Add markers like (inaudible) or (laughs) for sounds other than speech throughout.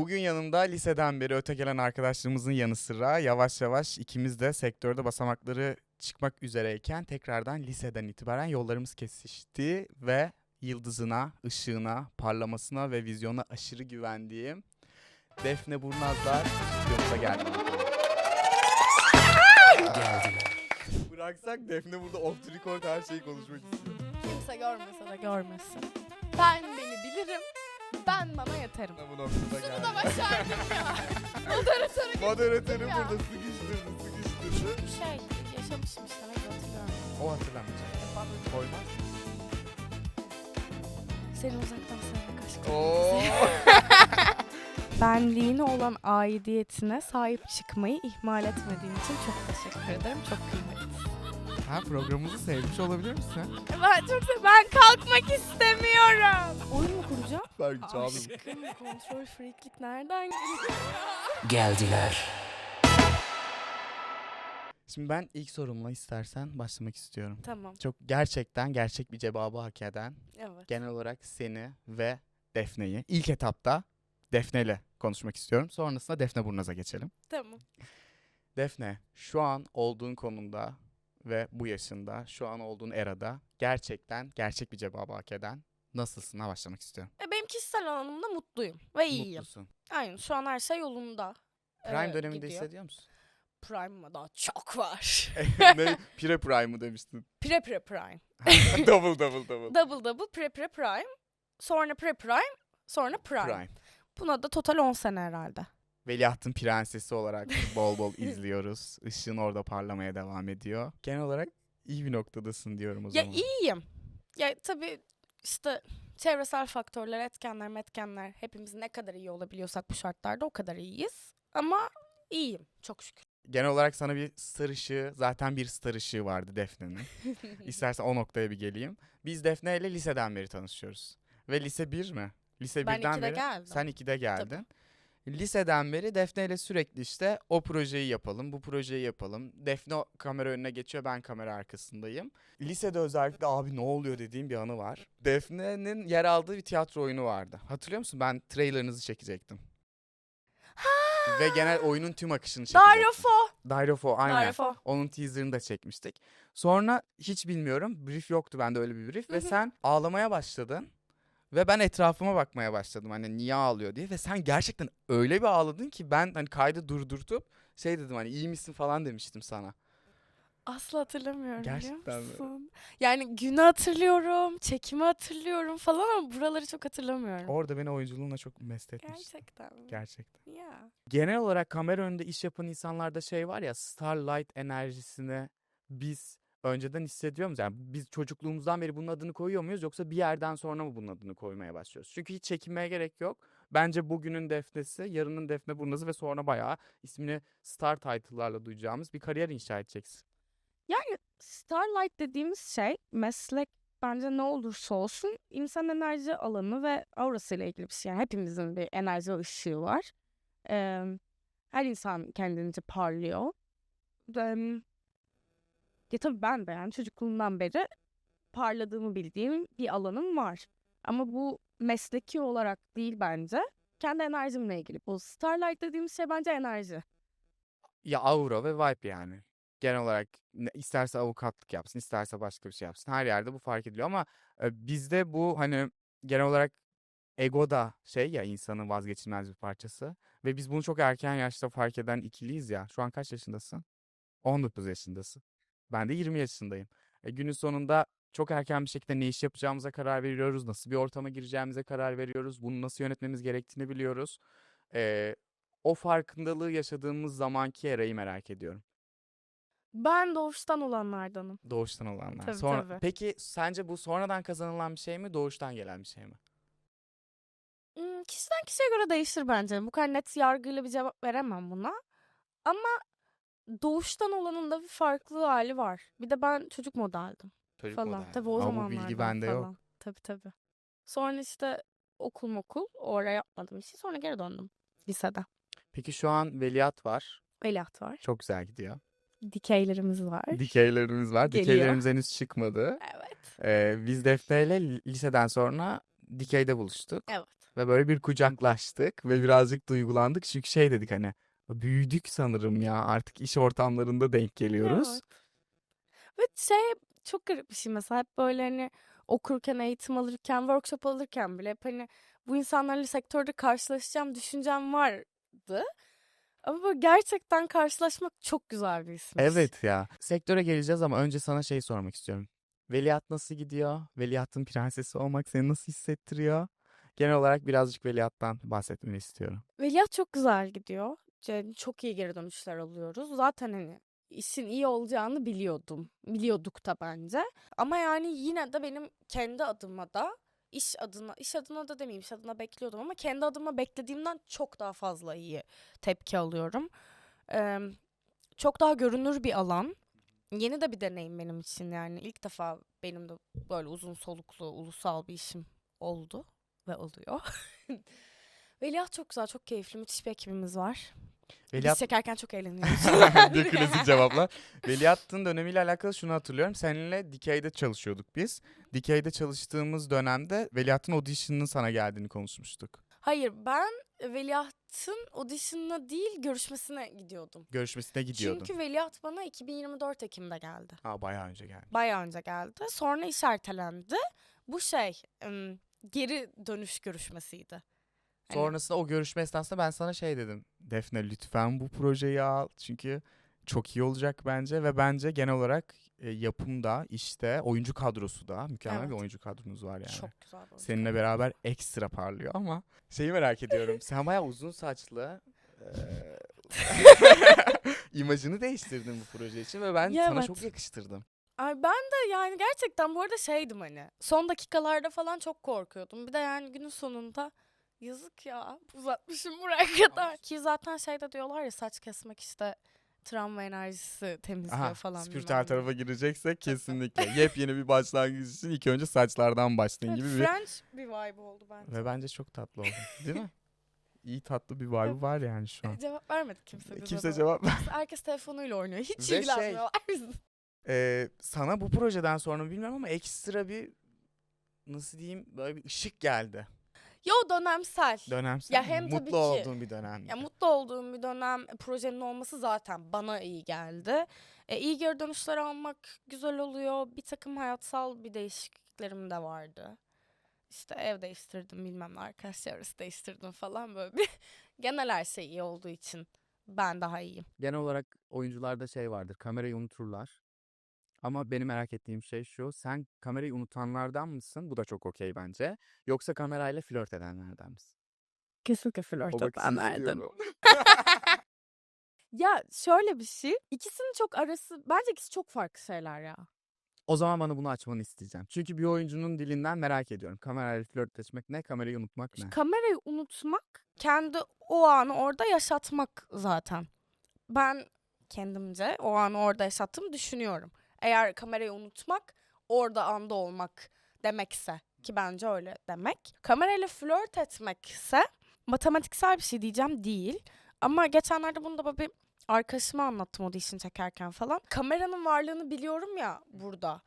Bugün yanımda liseden beri öte gelen arkadaşlarımızın yanı sıra yavaş yavaş ikimiz de sektörde basamakları çıkmak üzereyken tekrardan liseden itibaren yollarımız kesişti ve yıldızına, ışığına, parlamasına ve vizyona aşırı güvendiğim Defne Burnazlar stüdyomuza geldi. Bıraksak Defne burada off the record her şeyi konuşmak istiyor. Kimse görmese de görmesin. Ben beni bilirim. Ben bana yeterim. Bu noktada geldi. da başardım ya. (laughs) Moderatörü Moderatörü ya. burada sıkıştırdı, sıkıştırdı. Şey yaşamışım işte ne hatırlıyorum. O hatırlamayacak. Koymaz. Seni uzaktan sevmek aşkım. Oo. (laughs) Benliğine olan aidiyetine sahip çıkmayı ihmal etmediğin için çok teşekkür ederim. Çok kıymetli. Ha programımızı sevmiş olabilir misin? Ben çok sev Ben kalkmak istemiyorum. Oyun mu kuracağım? Belki Aşkım kontrol freaklik nereden geliyor? Geldiler. Şimdi ben ilk sorumla istersen başlamak istiyorum. tamam. Çok gerçekten gerçek bir cevabı hak eden Evet. genel olarak seni ve Defne'yi ilk etapta Defne ile konuşmak istiyorum. Sonrasında Defne Burnaz'a geçelim. Tamam. Defne şu an olduğun konumda ve bu yaşında şu an olduğun erada gerçekten gerçek bir cevabı hak eden nasılsına başlamak istiyorum. E, Benim kişisel alanımda mutluyum ve iyiyim. Mutlusun. Aynen şu an her şey yolunda. Prime Ee, döneminde gidiyor. hissediyor musun? Prime'ma daha çok var. (laughs) ne? Pire Prime'ı demiştin. pre pre prime. (laughs) double double double. Double double pre pre prime. Sonra pre prime. Sonra prime. Prime. Buna da total 10 sene herhalde. Veliahtın prensesi olarak (laughs) bol bol izliyoruz. Işığın orada parlamaya devam ediyor. Genel olarak iyi bir noktadasın diyorum o Ya zaman. iyiyim. Ya tabii işte çevresel faktörler, etkenler, metkenler hepimiz ne kadar iyi olabiliyorsak bu şartlarda o kadar iyiyiz. Ama iyiyim çok şükür. Genel olarak sana bir star ışığı, zaten bir star ışığı vardı Defne'nin. (laughs) İstersen o noktaya bir geleyim. Biz Defne ile liseden beri tanışıyoruz. Ve lise 1 mi? Lise Ben 1'den 2'de beri. geldim. Sen 2'de geldin. Liseden beri Defne ile sürekli işte o projeyi yapalım, bu projeyi yapalım. Defne kamera önüne geçiyor, ben kamera arkasındayım. Lisede özellikle abi ne oluyor dediğim bir anı var. Defne'nin yer aldığı bir tiyatro oyunu vardı. Hatırlıyor musun? Ben trailerınızı çekecektim. Ve genel oyunun tüm akışını çekecektim. Dario Fo. Dario Fo, aynen. Dario Fo. Onun teaserını da çekmiştik. Sonra hiç bilmiyorum. Brief yoktu bende öyle bir brief. Ve sen ağlamaya başladın. Ve ben etrafıma bakmaya başladım hani niye ağlıyor diye. Ve sen gerçekten öyle bir ağladın ki ben hani kaydı durdurtup şey dedim hani iyi misin falan demiştim sana. Asla hatırlamıyorum Gerçekten biliyor mi? musun? Yani günü hatırlıyorum, çekimi hatırlıyorum falan ama buraları çok hatırlamıyorum. Orada beni oyunculuğuna çok mest etmiş. Gerçekten mi? Gerçekten. Ya. Genel olarak kamera önünde iş yapan insanlarda şey var ya starlight enerjisini biz önceden hissediyor muyuz? Yani biz çocukluğumuzdan beri bunun adını koyuyor muyuz yoksa bir yerden sonra mı bunun adını koymaya başlıyoruz? Çünkü hiç çekinmeye gerek yok. Bence bugünün defnesi, yarının defne burnazı ve sonra bayağı ismini star title'larla duyacağımız bir kariyer inşa edeceksin. Yani Starlight dediğimiz şey meslek bence ne olursa olsun insan enerji alanı ve aurasıyla ilgili bir şey. Yani hepimizin bir enerji ışığı var. Ee, her insan kendince parlıyor. Ve, ya tabii ben de yani çocukluğumdan beri parladığımı bildiğim bir alanım var. Ama bu mesleki olarak değil bence. Kendi enerjimle ilgili. Bu Starlight dediğimiz şey bence enerji. Ya aura ve vibe yani. Genel olarak isterse avukatlık yapsın, isterse başka bir şey yapsın. Her yerde bu fark ediliyor ama e, bizde bu hani genel olarak ego da şey ya insanın vazgeçilmez bir parçası. Ve biz bunu çok erken yaşta fark eden ikiliyiz ya. Şu an kaç yaşındasın? 19 yaşındasın. Ben de 20 yaşındayım. E, günün sonunda çok erken bir şekilde ne iş yapacağımıza karar veriyoruz. Nasıl bir ortama gireceğimize karar veriyoruz. Bunu nasıl yönetmemiz gerektiğini biliyoruz. E, o farkındalığı yaşadığımız zamanki erayı merak ediyorum. Ben doğuştan olanlardanım. Doğuştan olanlar. Tabii, Sonra, tabii. Peki sence bu sonradan kazanılan bir şey mi, doğuştan gelen bir şey mi? Hmm, kişiden kişiye göre değişir bence. Bu kadar net yargıyla bir cevap veremem buna. Ama doğuştan olanın da bir farklı hali var. Bir de ben çocuk modeldim Çocuk falan. model. Tabii o Ama bu zamanlardan bilgi bende falan. yok. Tabii tabii. Sonra işte okul okul oraya yapmadım işi. Sonra geri döndüm lisede. Peki şu an veliaht var. Veliaht var. Çok güzel gidiyor. Dikeylerimiz var. Dikeylerimiz var. Geliyor. Dikeylerimiz henüz çıkmadı. evet. Ee, biz Defne ile liseden sonra Dikey'de buluştuk. Evet. ve böyle bir kucaklaştık ve birazcık duygulandık. Çünkü şey dedik hani büyüdük sanırım ya artık iş ortamlarında denk geliyoruz. Evet. Ve şey çok garip bir şey mesela hep böyle hani okurken, eğitim alırken, workshop alırken bile hep hani bu insanlarla sektörde karşılaşacağım düşüncem vardı. Ama böyle gerçekten karşılaşmak çok güzel bir hismiş. Evet ya. Sektöre geleceğiz ama önce sana şey sormak istiyorum. Veliaht nasıl gidiyor? Veliahtın prensesi olmak seni nasıl hissettiriyor? Genel olarak birazcık veliahttan bahsetmeni istiyorum. Veliaht çok güzel gidiyor. Yani çok iyi geri dönüşler alıyoruz. Zaten hani işin iyi olacağını biliyordum. Biliyorduk da bence. Ama yani yine de benim kendi adıma da iş adına, iş adına da demeyeyim, iş adına bekliyordum ama kendi adıma beklediğimden çok daha fazla iyi tepki alıyorum. Ee, çok daha görünür bir alan. Yeni de bir deneyim benim için yani. ilk defa benim de böyle uzun soluklu, ulusal bir işim oldu ve oluyor. (laughs) Veliaht çok güzel, çok keyifli, müthiş bir ekibimiz var. Biz Veliaht çekerken çok eğleniyoruz. (laughs) Bir klasik cevaplar. Veliahtın dönemiyle alakalı şunu hatırlıyorum. Seninle Dikey'de çalışıyorduk biz. Dikey'de çalıştığımız dönemde Veliahtın audition'ının sana geldiğini konuşmuştuk. Hayır ben Veliaht'ın audition'ına değil görüşmesine gidiyordum. Görüşmesine gidiyordun. Çünkü Veliaht bana 2024 Ekim'de geldi. Aa, bayağı önce geldi. Bayağı önce geldi. Sonra iş ertelendi. Bu şey geri dönüş görüşmesiydi. Hani- Sonrasında o görüşme esnasında ben sana şey dedim. Defne lütfen bu projeyi al. Çünkü çok iyi olacak bence ve bence genel olarak e, yapımda, işte, oyuncu kadrosu da mükemmel bir Evet. oyuncu kadronuz var yani. Çok güzel. bir oyuncu. Seninle beraber ekstra parlıyor ama şeyi merak ediyorum. (laughs) Sen bayağı uzun saçlı eee, (laughs) imajını değiştirdin bu proje için ve ben Ya sana evet. çok yakıştırdım. Ay ben de yani gerçekten bu arada şeydim hani. Son dakikalarda falan çok korkuyordum. Bir de yani günün sonunda yazık ya uzatmışım buraya kadar. Ki zaten şeyde diyorlar ya saç kesmek işte travma enerjisi temizliyor Aha, falan. spiritüel bilmem ne. tarafa gireceksek kesinlikle. Yepyeni bir başlangıç için ilk önce saçlardan başlayın Evet, gibi bir French bir vibe oldu bence. ve bence çok tatlı oldu. Değil mi? (laughs) İyi tatlı bir vibe var yani şu an. Cevap vermedi kimse. bize Kimse de. cevap Herkes telefonuyla oynuyor. Hiç Ve şey- ilgilenmiyorlar. Ee, sana bu projeden sonra mı bilmiyorum ama ekstra bir nasıl diyeyim böyle bir ışık geldi. Yo dönemsel. Dönemsel. Ya hem tabii mutlu ki- olduğun bir dönem. Ya mutlu olduğum bir dönem e, projenin olması zaten bana iyi geldi. E, iyi geri dönüşler almak güzel oluyor. Bir takım hayatsal bir değişikliklerim de vardı. İşte ev değiştirdim bilmem ne arkadaş çevresi değiştirdim falan böyle bir (laughs) genel her şey iyi olduğu için ben daha iyiyim. Genel olarak oyuncularda şey vardır. Kamerayı unuturlar. Ama benim merak ettiğim şey şu. Sen kamerayı unutanlardan mısın? Bu da çok okey bence. Yoksa kamerayla flört edenlerden misin? Kesinlikle flört istiyorum. (laughs) Ya şöyle bir şey. İkisinin çok arası bence ikisi çok farklı şeyler ya. O zaman bana bunu açmanı isteyeceğim. Çünkü bir oyuncunun dilinden merak ediyorum. Kamerayla flörtleşmek ne? Kamerayı unutmak ne? Kamerayı unutmak, kendi o anı orada yaşatmak zaten. Ben kendimce o anı orada yaşattığımı düşünüyorum. Eğer kamerayı unutmak, orada anda olmak demekse ki bence öyle demek. Kamerayla flört etmekse matematiksel bir şey diyeceğim değil. Ama geçenlerde bunu da bir arkadaşıma anlattım audition çekerken falan. Kameranın varlığını biliyorum ya burada.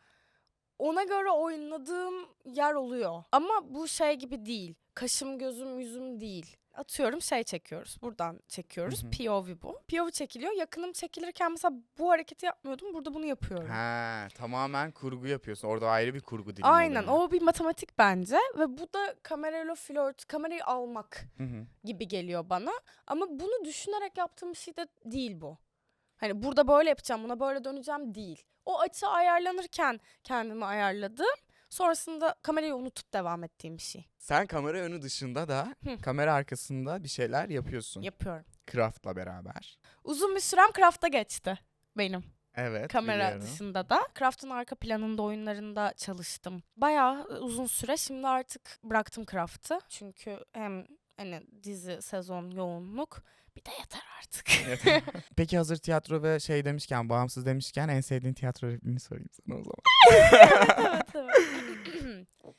Ona göre oynadığım yer oluyor. Ama bu şey gibi değil. Kaşım, gözüm, yüzüm değil. Atıyorum şey çekiyoruz. Buradan çekiyoruz. Hı hı. POV bu. POV çekiliyor. Yakınım çekilirken mesela bu hareketi yapmıyordum. Burada bunu yapıyorum. Ha, tamamen kurgu yapıyorsun. Orada ayrı bir kurgu dilin Aynen. oluyor. O bir matematik bence. Ve bu da kamerayla flört, kamerayı almak Hı hı. gibi geliyor bana. Ama bunu düşünerek yaptığım bir şey de değil bu. Hani burada böyle yapacağım, buna böyle döneceğim değil. O açı ayarlanırken kendimi ayarladım. Sonrasında kamerayı unutup devam ettiğim bir şey. Sen kamera önü dışında da Hı. kamera arkasında bir şeyler yapıyorsun. Yapıyorum. Craft'la beraber. Uzun bir sürem Craft'ta geçti benim. Evet. Kamera biliyorum. dışında da. Craft'ın arka planında oyunlarında çalıştım. Bayağı uzun süre. Şimdi artık bıraktım Craft'ı. Çünkü hem hani dizi, sezon, yoğunluk. Bir de yeter artık. (laughs) Peki hazır tiyatro ve şey demişken, bağımsız demişken en sevdiğin tiyatro repliğini sorayım sana o zaman. (laughs) evet evet. (clears throat)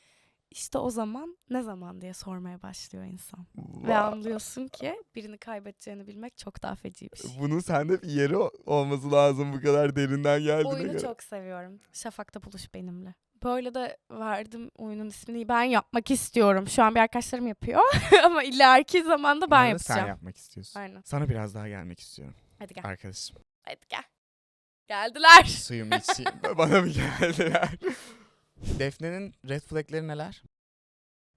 İşte o zaman ne zaman diye sormaya başlıyor insan. Ve anlıyorsun ki birini kaybedeceğini bilmek çok daha feci bir şey. Bunun sende bir yeri olması lazım bu kadar derinden geldiğine Oyunu göre. çok seviyorum. Şafak'ta buluş benimle. Böyle de verdim oyunun ismini. Ben yapmak istiyorum. Şu an bir arkadaşlarım yapıyor. (laughs) Ama ileriki zamanda ben Bunları yapacağım. Sen yapmak istiyorsun. Aynen. Sana biraz daha gelmek istiyorum Hadi gel. arkadaşım. Hadi gel. Geldiler. Suyumu içeyim. Bana mı geldiler? (laughs) Defne'nin red flagleri neler?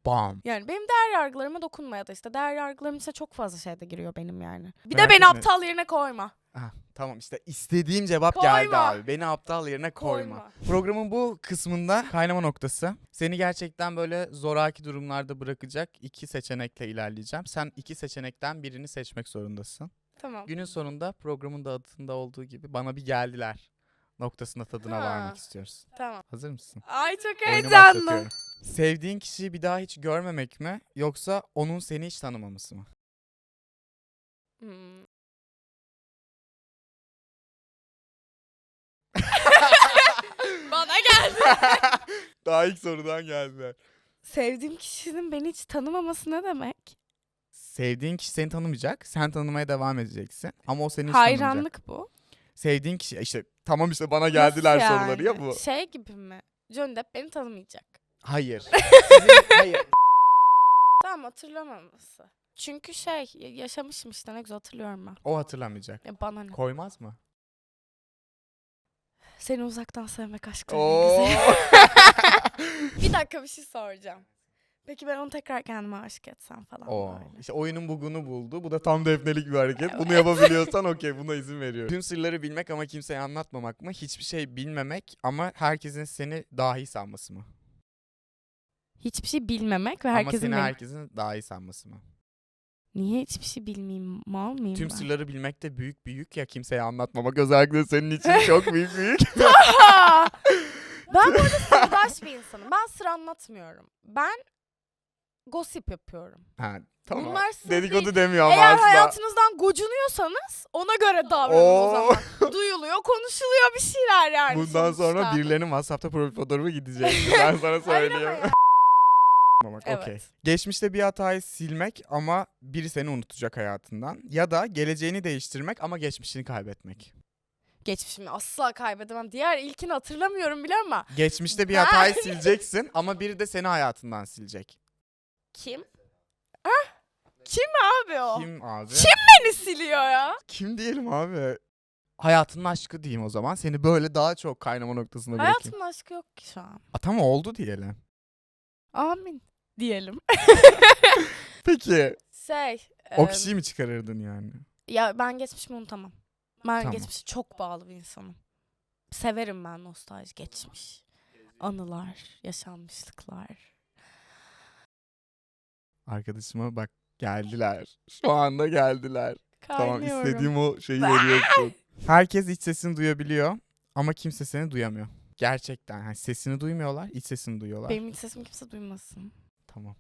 Bam. Yani benim değer yargılarıma dokunma ya da işte değer yargılarım ise çok fazla şeyde giriyor benim yani. Bir Merak de beni etme. aptal yerine koyma. Ah, tamam işte istediğim cevap geldi Koyma. abi. Beni aptal yerine koyma. Koyma. Programın bu kısmında kaynama noktası. Seni gerçekten böyle zoraki durumlarda bırakacak iki seçenekle ilerleyeceğim. Sen iki seçenekten birini seçmek zorundasın. Tamam. Günün sonunda programın da adında olduğu gibi bana bir geldiler noktasına tadına Ha. varmak istiyoruz. Tamam. Hazır mısın? Ay çok Oyunu heyecanlı. başlatıyorum. Sevdiğin kişiyi bir daha hiç görmemek mi yoksa onun seni hiç tanımaması mı? Hmm. (laughs) Bana geldi. (laughs) daha ilk sorudan geldiler. Sevdiğim kişinin beni hiç tanımaması ne demek? Sevdiğin kişi seni tanımayacak. Sen tanımaya devam edeceksin. Ama o seni hiç tanımayacak. Hayranlık bu. Sevdiğin kişi işte tamam işte bana geldiler Nasıl soruları ya yani? bu. Şey gibi mi? Johnny Depp beni tanımayacak. Hayır. (laughs) Sizin- hayır. Tamam hatırlamaması. Çünkü şey ya- yaşamışım işte ne güzel hatırlıyorum ben. O hatırlamayacak. Ya bana ne? Koymaz mı? Seni uzaktan sevmek aşkım Oo. (laughs) bir dakika bir şey soracağım. Peki ben onu tekrar kendime aşık etsem falan Oo. böyle. İşte oyunun bugunu buldu. Bu da tam defnelik bir hareket. Bunu Evet. yapabiliyorsan (laughs) okey buna izin veriyorum. Tüm sırları bilmek ama kimseye anlatmamak mı? Hiçbir şey bilmemek ama herkesin seni dahi sanması mı? Hiçbir şey bilmemek ve ama herkesin seni beni... herkesin dahi sanması mı? Niye hiçbir şey bilmeyeyim? Mal mıyım Tüm ben? sırları bilmek de büyük büyük ya kimseye anlatmamak özellikle senin için (laughs) çok büyük büyük. (laughs) ben bu arada sırdaş bir insanım. Ben sır anlatmıyorum. Ben gossip yapıyorum. ha, tamam. Bunlar sır Dedikodu değil. demiyor ama Eğer asla. hayatınızdan gocunuyorsanız ona göre davranın o Oo. zaman. (laughs) Duyuluyor, konuşuluyor bir şeyler yani Bundan sonra sonuçta. birilerinin WhatsApp'ta profil fotoğrafı gidecek. Ben sana Hayır (laughs) ama söyleyeyim. ya. Anlamak, Evet. okey. Geçmişte bir hatayı silmek ama biri seni unutacak hayatından. Ya da geleceğini değiştirmek ama geçmişini kaybetmek. Geçmişimi asla kaybedemem. Diğer ilkini hatırlamıyorum bile ama. Geçmişte bir Ha. hatayı (laughs) sileceksin ama biri de seni hayatından silecek. Kim? Ah? Kim abi o? Kim abi? Kim? Beni siliyor ya. Kim diyelim abi? Hayatının aşkı diyeyim o zaman. Seni böyle daha çok kaynama noktasına bırakayım. Hayatımın aşkı yok ki şu an. A, tamam oldu diyelim. Amin diyelim. (laughs) Peki. Şey. O kişiyi mi çıkarırdın yani? Ya ben geçmişimi unutamam. Ben Tamam. geçmişe çok bağlı bir insanım. Severim ben nostalji geçmiş. Anılar, yaşanmışlıklar. Arkadaşıma bak geldiler. Şu anda geldiler. Tamam Kaynıyorum. istediğim o şeyi veriyorsun. Herkes iç sesini duyabiliyor ama kimse seni duyamıyor. Gerçekten. Yani sesini duymuyorlar, iç sesini duyuyorlar. Benim hiç sesimi kimse duymasın. Tamam.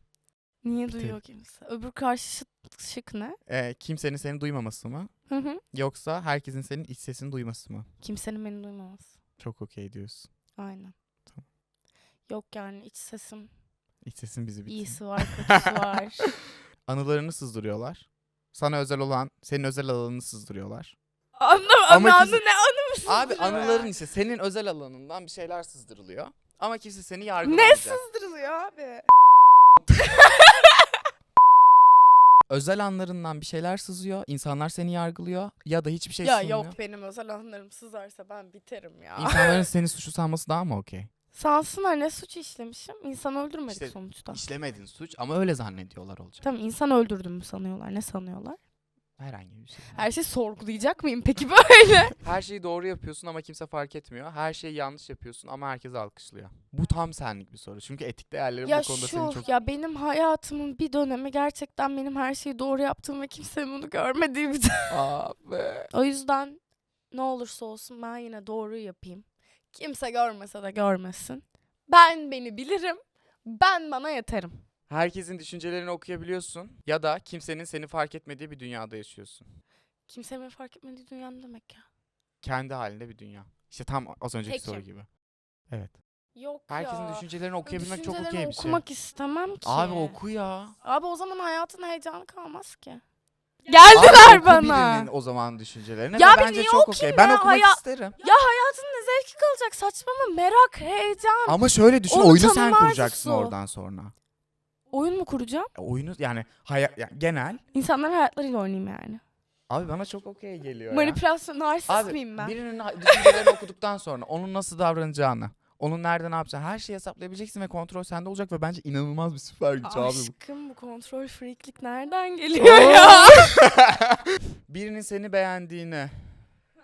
Niye Bitti. duyuyor kimse? Öbür karşı şık, şık ne? Ee, kimsenin seni duymaması mı? Hı hı. Yoksa herkesin senin iç sesini duyması mı? Kimsenin beni duymaması. Çok okey diyorsun. Aynen. Tamam. Yok yani iç sesim. İç sesin bizi bitti. İyisi var, kötüsü var. (laughs) Anılarını sızdırıyorlar. Sana özel olan, senin özel alanını sızdırıyorlar. Anlam ama anı kimse- ne anı mısın? Abi anıların işte senin özel alanından bir şeyler sızdırılıyor. Ama kimse seni Ne yargılamayacak. sızdırılıyor abi? (laughs) özel anlarından bir şeyler sızıyor. İnsanlar seni yargılıyor ya da hiçbir şey ya sızmıyor. yok benim özel anlarım sızarsa ben biterim ya. İnsanların (laughs) seni suçlu sanması daha mı okey? Sansınlar ne suç işlemişim? İnsan öldürmedik İşte sonuçta. İşlemedin suç ama öyle zannediyorlar olacak. Tamam insan öldürdüm mü sanıyorlar? Ne sanıyorlar? Herhangi bir şey. Her şeyi sorgulayacak mıyım peki böyle? (laughs) Her şeyi doğru yapıyorsun ama kimse fark etmiyor. Her şeyi yanlış yapıyorsun ama herkes alkışlıyor. Bu tam senlik bir soru. Çünkü etik değerlerim ya bu konuda şu seni çok... ya benim hayatımın bir dönemi gerçekten benim her şeyi doğru yaptığım ve kimsenin bunu görmediği bir Abi. O yüzden ne olursa olsun ben yine doğruyu yapayım. Kimse görmese de görmesin. Ben beni bilirim. Ben bana yeterim. Herkesin düşüncelerini okuyabiliyorsun ya da kimsenin seni fark etmediği bir dünyada yaşıyorsun. Kimse beni fark etmediği dünya ne demek ya? Kendi halinde bir dünya. İşte tam az önceki soru Tekim. gibi. Evet. Yok Herkesin ya. düşüncelerini okuyabilmek çok Düşüncelerini okey bir şey. okumak istemem ki. Abi oku ya. Abi o zaman hayatın heyecanı kalmaz ki. Abi Geldiler oku bana. birinin o zaman düşüncelerini Ya ve bir bence niye çok okuyayım okey. Ben ya? okumak Haya- isterim. Ya hayatın ne zevki kalacak saçmalama merak, heyecan. Ama şöyle düşün Onu oyunu sen tanımlar kuracaksın o? oradan sonra. Oyun mu kuracağım? E, Oyunu yani haya, ya genel. İnsanların hayatlarıyla oynayayım yani. Abi bana çok okey geliyor ya. Manipülasyon, narsist Abi miyim ben? birinin ha- düşüncelerini (laughs) okuduktan sonra onun nasıl davranacağını, onun nerede ne yapacağını her şeyi hesaplayabileceksin ve kontrol sende olacak ve bence inanılmaz bir süper güç abi bu. Aşkım bu kontrol freaklik nereden geliyor ya? (laughs) Birinin seni beğendiğini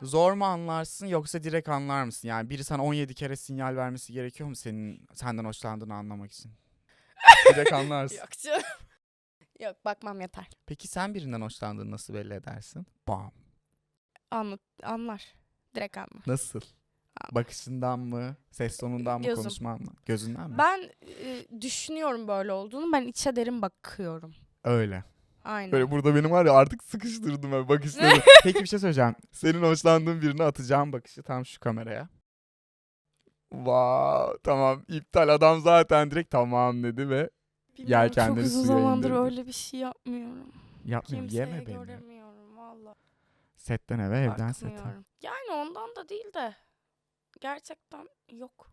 zor mu anlarsın yoksa direkt anlar mısın? Yani biri sana 17 kere sinyal vermesi gerekiyor mu senin senden hoşlandığını anlamak için? direkt anlarsın. (laughs) Yok canım. Yok bakmam yeter. Peki sen birinden hoşlandığını nasıl belli edersin? Bam. Anlat, anlar. Direkt anlar. Nasıl? Bakışından mı? Ses tonundan mı? Gözüm. Konuşman mı? Gözünden mi? Ben e, düşünüyorum böyle olduğunu. Ben içe derin bakıyorum. Öyle. Aynen. Böyle burada benim var ya artık sıkıştırdım ben bakışları. (laughs) Peki bir şey söyleyeceğim. Senin hoşlandığın birine atacağım bakışı tam şu kameraya. Wow, tamam iptal adam zaten direkt tamam dedi ve Bilmiyorum, yelkenleri Çok uzun suya zamandır indirdi. öyle bir şey yapmıyorum. yapmıyorum Kimseye yeme beni. göremiyorum valla. Setten eve evden sete. Bakmıyorum. Yani ondan da değil de. Gerçekten yok.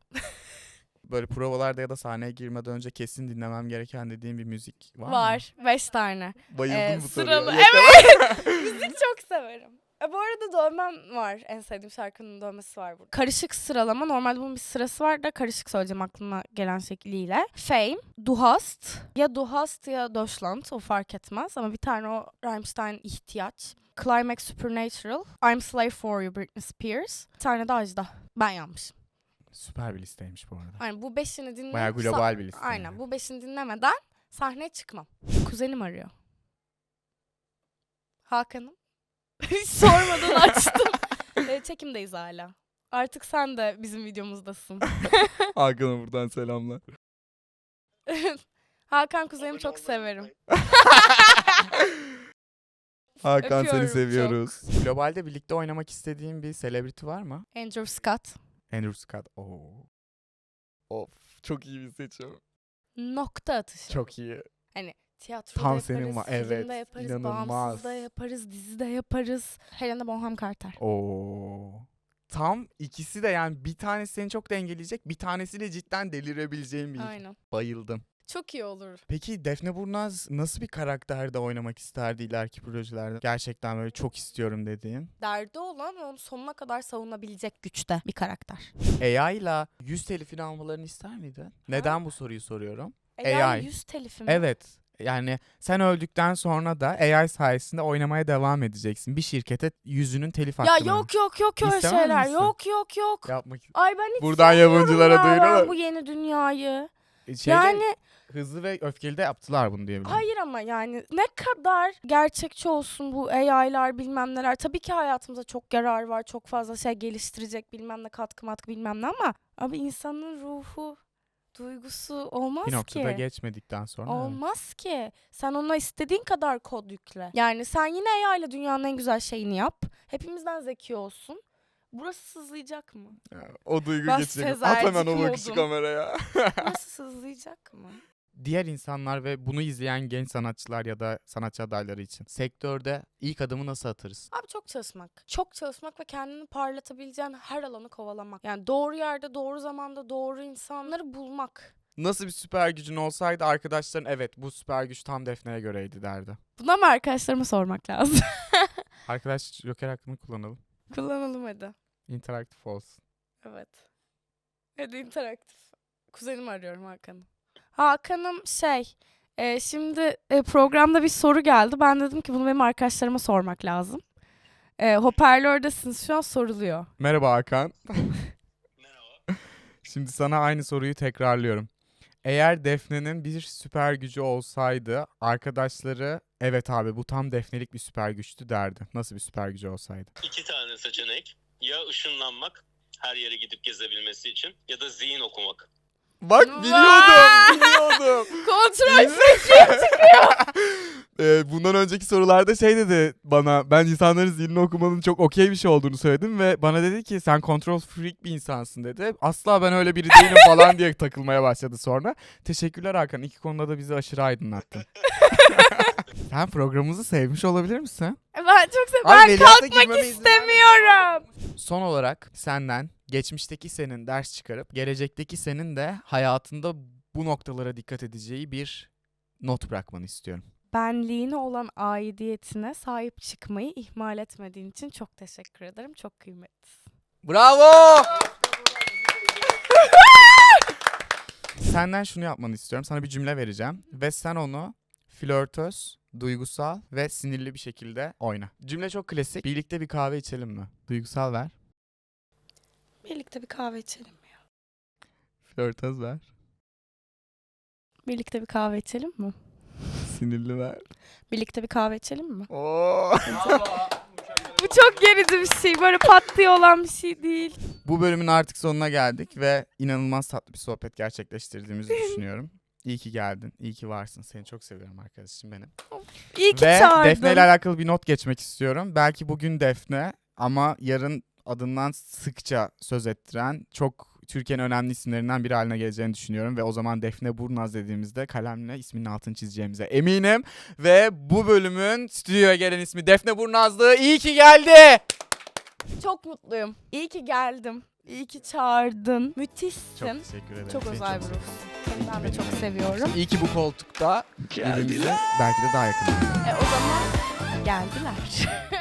Böyle provalarda ya da sahneye girmeden önce kesin dinlemem gereken dediğim bir müzik var, mı? Var. Beş tane. Bayıldım Ee, bu soruya. sıralı- Yakala- Müzik çok severim. E, bu arada dövmem var. En sevdiğim şarkının dövmesi var burada. Karışık sıralama. Normalde bunun bir sırası var da karışık söyleyeceğim aklıma gelen şekliyle. Fame, Du hast. Ya Du hast ya Deutschland. O fark etmez. Ama bir tane o Rammstein ihtiyaç. Climax Supernatural. I'm Slave For You Britney Spears. Bir tane de Ajda. Ben yanmışım. Süper bir listeymiş bu arada. Aynen bu beşini dinle. Bayağı global bir liste. Aynen yani. bu beşini dinlemeden sahneye çıkmam. Kuzenim arıyor. Hakan'ım. Hiç (laughs) sormadan açtım. (laughs) e, çekimdeyiz hala. Artık sen de bizim videomuzdasın. (laughs) Hakan'a buradan selamlar. Hakan kuzenimi çok severim. Hakan seni Öpüyorum seviyoruz. Globalde birlikte oynamak istediğin bir celebrity var mı? Andrew Scott. Andrew Scott. Oo. Of çok iyi bir seçim. Nokta atışı. Çok iyi. Tiyatroda Tam yaparız, senin va- filmde evet, yaparız, inanılmaz. bağımsızda yaparız, dizide yaparız. Helena Bonham Carter. Oo. Tam ikisi de yani bir tanesi seni çok dengeleyecek, bir tanesiyle cidden delirebileceğin bir. Aynen. Bayıldım. Çok iyi olur. Peki Defne Burnaz nasıl bir karakterde oynamak isterdi ileriki projelerde? Gerçekten böyle çok istiyorum dediğin. Derdi olan ve onu sonuna kadar savunabilecek güçte bir karakter. AI ile yüz telifini almalarını ister miydin? Neden bu soruyu soruyorum? AI, AI. yüz telifi mi? Evet. Yani sen öldükten sonra da AI sayesinde oynamaya devam edeceksin. Bir şirkete yüzünün telif Ya hakkını. yok yok yok öyle İstemez şeyler. misin? Yok yok yok. Yapmak Ay ben hiç Buradan sevmiyorum yabancılara ya ben duyuralım. bu yeni dünyayı. Şeyde, yani hızlı ve öfkeli de yaptılar bunu diyebilirim. hayır ama yani ne kadar gerçekçi olsun bu AI'lar bilmem neler. Tabii ki hayatımıza çok yarar var. Çok fazla şey geliştirecek bilmem ne katkı matkı bilmem ne ama abi insanın ruhu duygusu olmaz bir noktada ki. geçmedikten sonra. evet. Olmaz ki. Sen ona istediğin kadar kod yükle. Yani sen yine AI ile dünyanın en güzel şeyini yap. Hepimizden zeki olsun. Burası sızlayacak mı? Ya, O duygu Ben geçecek. At hemen o bakışı kameraya. (laughs) Burası sızlayacak mı? Diğer insanlar ve bunu izleyen genç sanatçılar ya da sanatçı adayları için sektörde ilk adımı nasıl atarız? Abi çok çalışmak. Çok çalışmak ve kendini parlatabileceğin her alanı kovalamak. Yani doğru yerde, doğru zamanda, doğru insanları bulmak. Nasıl bir süper gücün olsaydı arkadaşların evet bu süper güç tam Defne'ye göreydi derdi. Buna mı arkadaşlarıma sormak lazım? (laughs) Arkadaş Joker hakkını kullanalım. Kullanalım hadi. İnteraktif olsun. Evet. Hadi interaktif. Kuzenimi arıyorum Hakan'ım. Hakan'ım şey, e, şimdi e, programda bir soru geldi. Ben dedim ki bunu benim arkadaşlarıma sormak lazım. E, hoparlördesiniz şu an soruluyor. Merhaba Hakan. (laughs) Şimdi sana aynı soruyu tekrarlıyorum. Eğer Defne'nin bir süper gücü olsaydı arkadaşları evet abi bu tam Defne'lik bir süper güçtü derdi. Nasıl bir süper gücü olsaydı? İki tane seçenek. Ya ışınlanmak her yere gidip gezebilmesi için ya da zihin okumak. Bak biliyordum (laughs) biliyordum. Kontrol (laughs) Ee, bundan önceki sorularda şey dedi bana ben insanların zihnini okumanın çok okey bir şey olduğunu söyledim ve bana dedi ki sen kontrol freak bir insansın dedi. Asla ben öyle biri değilim (laughs) falan diye takılmaya başladı sonra. Teşekkürler Hakan. İki konuda da bizi aşırı aydınlattın. Sen programımızı sevmiş olabilir misin? Ben çok sev- Abi Ben kalkmak girmeme izin istemiyorum. Son olarak senden geçmişteki senin ders çıkarıp gelecekteki senin de hayatında bu noktalara dikkat edeceği bir not bırakmanı istiyorum. Benliğine olan aidiyetine sahip çıkmayı ihmal etmediğin için çok teşekkür ederim. Çok kıymetlisin. Bravo! Senden şunu yapmanı istiyorum. Sana bir cümle vereceğim ve sen onu flörtöz, duygusal ve sinirli bir şekilde oyna. Cümle çok klasik. Birlikte bir kahve içelim mi? Duygusal ver. Birlikte bir kahve içelim mi? Flörtöz ver. Birlikte bir kahve içelim mi? Sinirli ver. Birlikte bir kahve içelim mi? Oo. (laughs) Bu çok gerici bir şey. Böyle pat diye olan bir şey değil. Bu bölümün artık sonuna geldik ve inanılmaz tatlı bir sohbet gerçekleştirdiğimizi düşünüyorum. İyi ki geldin. İyi ki varsın. Seni çok seviyorum arkadaşım benim. İyi ki Ve çağırdın. Defne ile alakalı bir not geçmek istiyorum. Belki bugün Defne ama yarın adından sıkça söz ettiren çok Türkiye'nin önemli isimlerinden biri haline geleceğini düşünüyorum. Ve o zaman Defne Burnaz dediğimizde kalemle isminin altını çizeceğimize eminim. Ve bu bölümün stüdyoya gelen ismi Defne Burnazlı. İyi ki geldi. Çok mutluyum. İyi ki geldim. İyi ki çağırdın. Müthişsin. Çok teşekkür ederim. çok Seni özel bir çok ruhsun. Seni ben de Benim çok seviyorum. İyi ki bu koltukta birbirimize belki de daha yakın. E o zaman geldiler. (laughs)